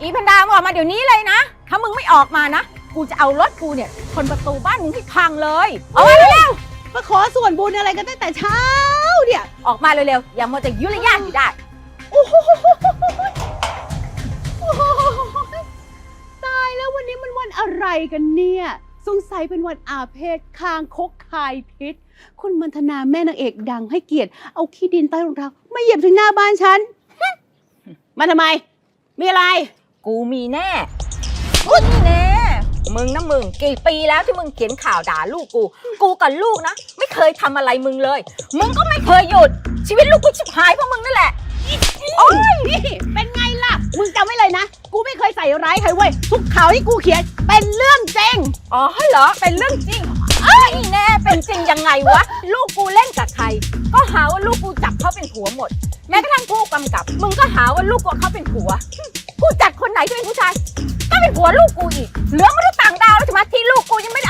อีแพนดามึงออกมาเดี๋ยวนี้เลยนะ ถ้ามึงไม่ออกมานะ กูจะเอารถกูเนี่ยชนประตูบ้านมึงให้พังเลยออกมาเร็วมาขอส่วนบุญอะไรกันตั้งแต่เช้าเนี่ยๆออกมาเร็วๆ อย่ามัวแต่ยุ่ยยากอยู่ได้โอ้โหโอ้โหตายแล้ววันนี้มันวันอะไรกันเนี่ย สงสัยเป็นวันอาเพศคางคกคายพิษ คุณมันธนาแม่นางเอกดังให้เกียรติ เอาขี้ดินใต้รองเท้าไม่เหยียบถึงหน้าบ้านฉัน มาทำไม มีอะไร กูมีแน่กูมีแน่ มึงนะมึง กี่ปีแล้วที่มึงเขียนข่าวด่าลูกกู กูกับลูกนะ ไม่เคยทำอะไรมึงเลย มึงก็ไม่เคยหยุด ชีวิตลูกกูชิบหายเพราะมึงนั่นแหละ โอ้ย นี่เป็นไงล่ะ มึงจำไว้เลยนะ กูไม่เคยใส่ร้ายใครเว้ย ทุกข่าวที่กูเขียนเป็นเรื่องจริง อ๋อเหรอ เป็นเรื่องจริงเอ้ยแน่ เป็นจริงยังไงวะ ลูกกูเล่นกับใคร ก็หาว่าลูกกูจับเขาเป็นผัวหมด แม้กระทั่งผู้กำกับ มึงก็หาว่าลูกกูเขาเป็นผัวผู้จัดคน ใหนที่เป็นผู้ชายก็เป็นผัวลูกกูอีกเหลือไม่รู้ต่างดาวแล้วใช่ไหมที่ลูกกูยังไม่ได้